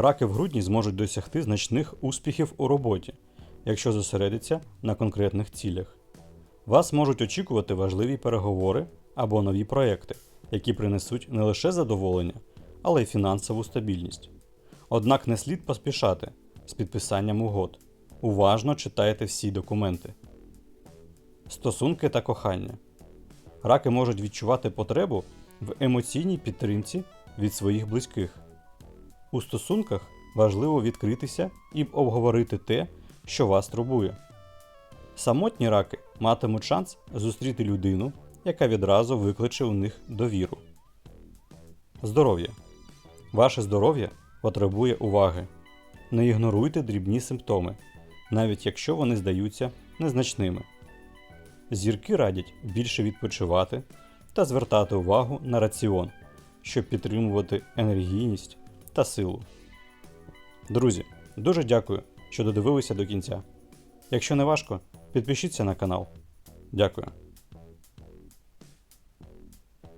Раки в грудні зможуть досягти значних успіхів у роботі, якщо зосередяться на конкретних цілях. Вас можуть очікувати важливі переговори або нові проекти, які принесуть не лише задоволення, але й фінансову стабільність. Однак не слід поспішати з підписанням угод. Уважно читайте всі документи. Стосунки та кохання. Раки можуть відчувати потребу в емоційній підтримці від своїх близьких. У стосунках важливо відкритися і обговорити те, що вас турбує. Самотні раки матимуть шанс зустріти людину, яка відразу викличе у них довіру. Здоров'я. Ваше здоров'я потребує уваги. Не ігноруйте дрібні симптоми, навіть якщо вони здаються незначними. Зірки радять більше відпочивати та звертати увагу на раціон, щоб підтримувати енергійність та силу. Друзі, дуже дякую, що додивилися до кінця. Якщо не важко, підпишіться на канал. Дякую.